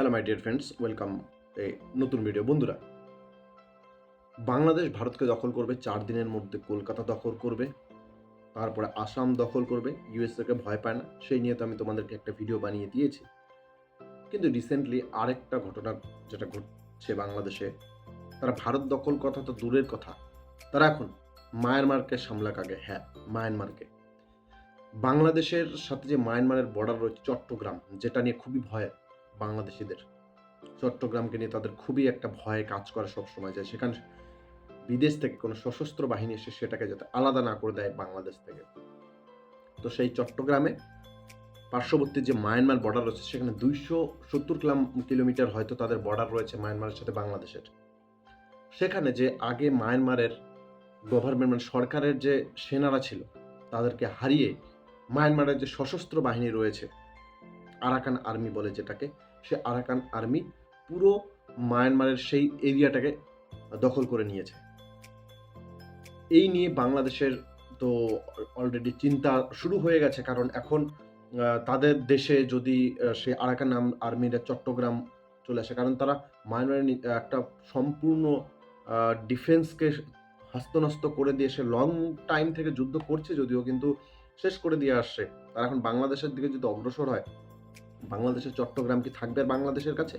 Hello my dear friends welcome এই নতুন video বন্ধুরা, বাংলাদেশ ভারতকে দখল করবে, চার দিনের মধ্যে কলকাতা দখল করবে, তারপরে আসাম দখল করবে ইউএসএকে ভয় পায় না, সেই নিয়ে তো আমি তোমাদেরকে একটা ভিডিও বানিয়ে দিয়েছি। কিন্তু রিসেন্টলি আরেকটা ঘটনা যেটা ঘটছে বাংলাদেশে, তারা ভারত দখল কথা তো দূরের কথা, তারা এখন মায়ানমারকে সামলাক আগে। হ্যাঁ মায়ানমারকে। বাংলাদেশের সাথে যে মায়ানমারের বর্ডার রয়েছে, চট্টগ্রাম, যেটা নিয়ে খুবই ভয় বাংলাদেশিদের। চট্টগ্রামকে নিয়ে তাদের খুবই একটা ভয়ে কাজ করে সব সময় যায়। সেখানে বিদেশ থেকে কোনো সশস্ত্র বাহিনী এসে সেটাকে যাতে আলাদা না করে দেয় বাংলাদেশ থেকে। তো সেই চট্টগ্রামে পার্শ্ববর্তী যে মায়ানমার বর্ডার রয়েছে, সেখানে দুইশো সত্তর কিলোমিটার হয়তো তাদের বর্ডার রয়েছে মায়ানমারের সাথে বাংলাদেশের। সেখানে যে আগে মায়ানমারের গভর্নমেন্ট মানে সরকারের যে সেনারা ছিল, তাদেরকে হারিয়ে মায়ানমারের যে সশস্ত্র বাহিনী রয়েছে, আরাকান আর্মি বলে যেটাকে সে আরাকান আর্মি পুরো মায়ানমারের সেই এরিয়াটাকে দখল করে নিয়েছে। এই নিয়ে বাংলাদেশের তো অলরেডি চিন্তা শুরু হয়ে গেছে কারণ এখন তাদের দেশে যদি আহ, সে আরাকান আর্মিরা চট্টগ্রাম চলে আসে কারণ তারা মায়ানমারের একটা সম্পূর্ণ ডিফেন্সকে হস্তনস্ত করে দিয়ে সে লং টাইম থেকে যুদ্ধ করছে যদিও কিন্তু শেষ করে দিয়ে আসছে। তারা এখন বাংলাদেশের দিকে যদি অগ্রসর হয় বাংলাদেশের চট্টগ্রাম কি থাকবে বাংলাদেশের কাছে?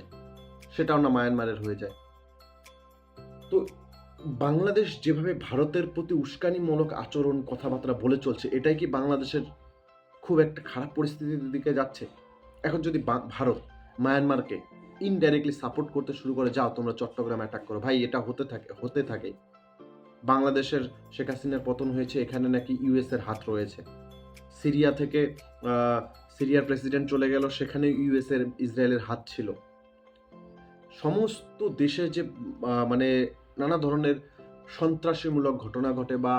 সেটাও না মায়ানমারের হয়ে যায়। তো বাংলাদেশ যেভাবে ভারতের প্রতি উস্কানিমূলক আচরণ, কথাবার্তা বলে চলছে, এটাই কি বাংলাদেশের খুব একটা খারাপ পরিস্থিতির দিকে যাচ্ছে? এখন যদি ভারত মায়ানমারকে ইনডাইরেক্টলি সাপোর্ট করতে শুরু করে, যাও তোমরা চট্টগ্রাম অ্যাটাক করো। ভাই, এটা হতে থাকে হতে থাকে। বাংলাদেশের শেখ হাসিনার পতন হয়েছে, এখানে নাকি ইউএসের হাত রয়েছে। সিরিয়া থেকে সিরিয়ার প্রেসিডেন্ট চলে গেল সেখানে ইউএস এর, ইসরায়েলের হাত ছিল। সমস্ত দেশে যে মানে নানা ধরনের সন্ত্রাসীমূলক ঘটনা ঘটে বা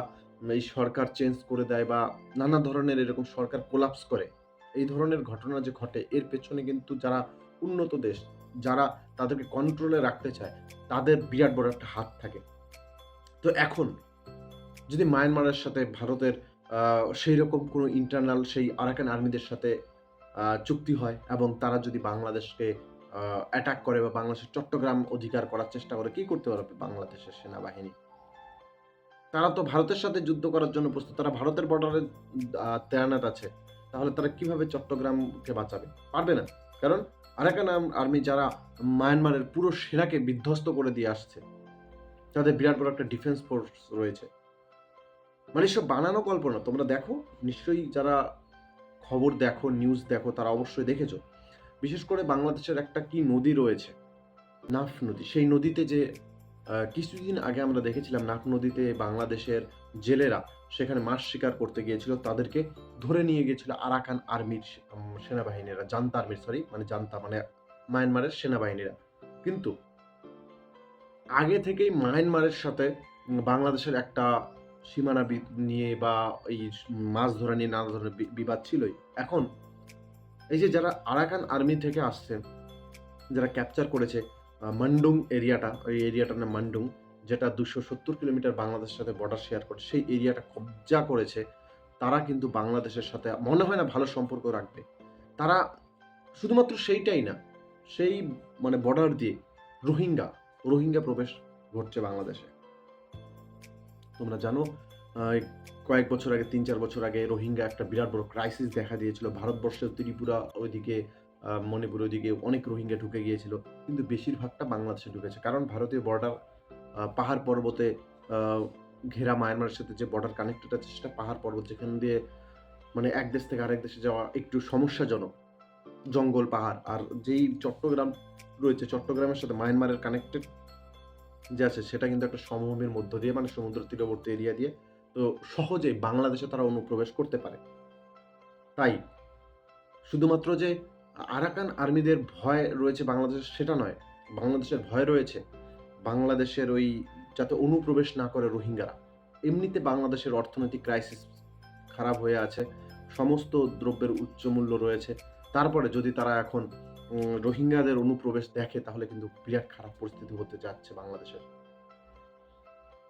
এই সরকার চেঞ্জ করে দেয় বা নানা ধরনের এরকম সরকার কোলাপস করে, এই ধরনের ঘটনা যে ঘটে, এর পেছনে কিন্তু যারা উন্নত দেশ, যারা তাদেরকে কন্ট্রোলে রাখতে চায়, তাদের বিরাট বড় একটা হাত থাকে। তো এখন যদি মায়ানমারের সাথে ভারতের সেই রকম কোনো ইন্টারনাল সেই আরাকান আর্মিদের সাথে চুক্তি হয় এবং তারা যদি বাংলাদেশকে অ্যাটাক করে বা বাংলাদেশের চট্টগ্রাম অধিকার করার চেষ্টা করে, কি করতে পারবে বাংলাদেশের সেনাবাহিনী? তারা তো ভারতের সাথে যুদ্ধ করার জন্য প্রস্তুত, তারা ভারতের বর্ডারে তেয়ানাত আছে। তাহলে তারা কীভাবে চট্টগ্রামকে বাঁচাবে? পারবে না। কারণ আরাকান আর্মি যারা মায়ানমারের পুরো সেনাকে বিধ্বস্ত করে দিয়ে আসছে, তাদের বিরাট বড় একটা ডিফেন্স ফোর্স রয়েছে। মানে সব বানানো কল্পনা তোমরা দেখো, নিশ্চয়ই যারা খবর দেখো নিউজ দেখো, তারা অবশ্যই দেখেছ। বিশেষ করে বাংলাদেশের একটা কি নদী রয়েছে, নাফ নদী, সেই নদীতে যে কিছুদিন আগে আমরা দেখেছিলাম নাফ নদীতে বাংলাদেশের জেলেরা সেখানে মাছ শিকার করতে গিয়েছিল, তাদেরকে ধরে নিয়ে গিয়েছিল আরাকান আর্মির সেনাবাহিনীরা, জান্তা আর্মির সরি মানে জান্তা মানে মায়ানমারের সেনাবাহিনীরা। কিন্তু আগে থেকেই মায়ানমারের সাথে বাংলাদেশের একটা সীমানা নিয়ে বা এই মাছ ধরা নিয়ে নানা ধরনের বিবাদ ছিলই। এখন এই যে যারা আরাকান আর্মি থেকে আসছে, যারা ক্যাপচার করেছে মান্ডুং এরিয়াটা, ওই এরিয়াটার নাম মান্ডুং, যেটা দুশো সত্তর কিলোমিটার বাংলাদেশের সাথে বর্ডার শেয়ার করে, সেই এরিয়াটা কবজা করেছে, তারা কিন্তু বাংলাদেশের সাথে মনে হয় না ভালো সম্পর্ক রাখবে। তারা শুধুমাত্র সেইটাই না, সেই মানে বর্ডার দিয়ে রোহিঙ্গা রোহিঙ্গা প্রবেশ ঘটছে বাংলাদেশে। তোমরা জানো কয়েক বছর আগে, তিন চার বছর আগে রোহিঙ্গা একটা বিরাট বড় ক্রাইসিস দেখা দিয়েছিল। ভারতবর্ষের ত্রিপুরা ওইদিকে মণিপুর ওইদিকে অনেক রোহিঙ্গা ঢুকে গিয়েছিল। কিন্তু বেশিরভাগটা বাংলাদেশে ঢুকেছে। কারণ ভারতীয় বর্ডার পাহাড় পর্বতে ঘেরা মায়ানমারের সাথে যে বর্ডার কানেক্টেড আছে সেটা পাহাড় পর্বত যেখান দিয়ে মানে এক দেশ থেকে আরেক দেশে যাওয়া একটু সমস্যাজনক। জঙ্গল, পাহাড়। আর যেই চট্টগ্রাম রয়েছে, চট্টগ্রামের সাথে মায়ানমারের কানেক্টেড যে আছে, সেটা কিন্তু একটা সমভূমির মধ্য দিয়ে মানে সমুদ্র তীরবর্তী এরিয়া দিয়ে, তো সহজেই বাংলাদেশে তারা অনুপ্রবেশ করতে পারে। তাই শুধুমাত্র যে আরাকান আর্মিদের ভয় রয়েছে বাংলাদেশের, সেটা নয়, বাংলাদেশের ভয় রয়েছে বাংলাদেশের ওই যাতে অনুপ্রবেশ না করে রোহিঙ্গারা। এমনিতে বাংলাদেশের অর্থনৈতিক ক্রাইসিস খারাপ হয়ে আছে, সমস্ত দ্রব্যের উচ্চ মূল্য রয়েছে। তারপরে যদি তারা এখন রোহিঙ্গাদের অনুপ্রবেশ দেখে, তাহলে কিন্তু বিরাট খারাপ পরিস্থিতি হতে যাচ্ছে বাংলাদেশের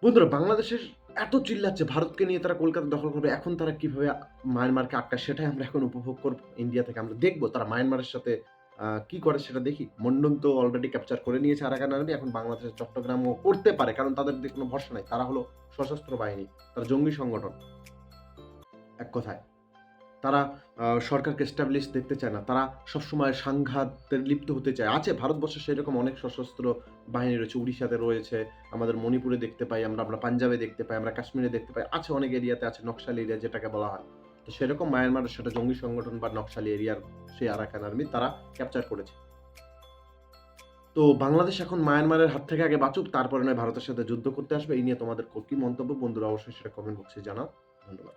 বন্ধুরা, বাংলাদেশের এত চিল্লাচ্ছে, ভারতকে নিয়ে তারা কলকাতা দখল করবে, এখন তারা কীভাবে মায়ানমারকে আটকায় সেটাই আমরা এখন উপভোগ করব, ইন্ডিয়া থেকে আমরা দেখব, তারা মায়ানমারের সাথে কি করে সেটা দেখি। মন্ডন তো অলরেডি ক্যাপচার করে নিয়েছে আরাকান আর্মি। এখন বাংলাদেশের চট্টগ্রামও করতে পারে। কারণ তাদের দিয়ে কোনো ভরসা নাই। তারা হলো সশস্ত্র বাহিনী। তারা জঙ্গি সংগঠন। এক কথায়। তারা সরকারকে এস্টাবলিশ দেখতে চায় না। তারা সবসময় সংঘাতে লিপ্ত হতে চায়। আছে ভারতবর্ষে সেরকম অনেক সশস্ত্র বাহিনী রয়েছে। উড়িষ্যাতে রয়েছে, আমাদের মণিপুরে দেখতে পাই আমরা, আমরা পাঞ্জাবে দেখতে পাই, আমরা কাশ্মীরে দেখতে পাই। আছে অনেক এরিয়াতে আছে নকশাল এরিয়া যেটাকে বলা হয়। তো সেরকম মায়ানমারের সেটা জঙ্গি সংগঠন বা নকশালি এরিয়ার সেই আরাকান আর্মি তারা ক্যাপচার করেছে। তো বাংলাদেশ এখন মায়ানমারের হাত থেকে আগে বাঁচুক, তারপরে নয় ভারতের সাথে যুদ্ধ করতে আসবে। এই নিয়ে তোমাদের কি মন্তব্য বন্ধুরা অবশ্যই সেটা কমেন্ট বক্সে জানাও। ধন্যবাদ।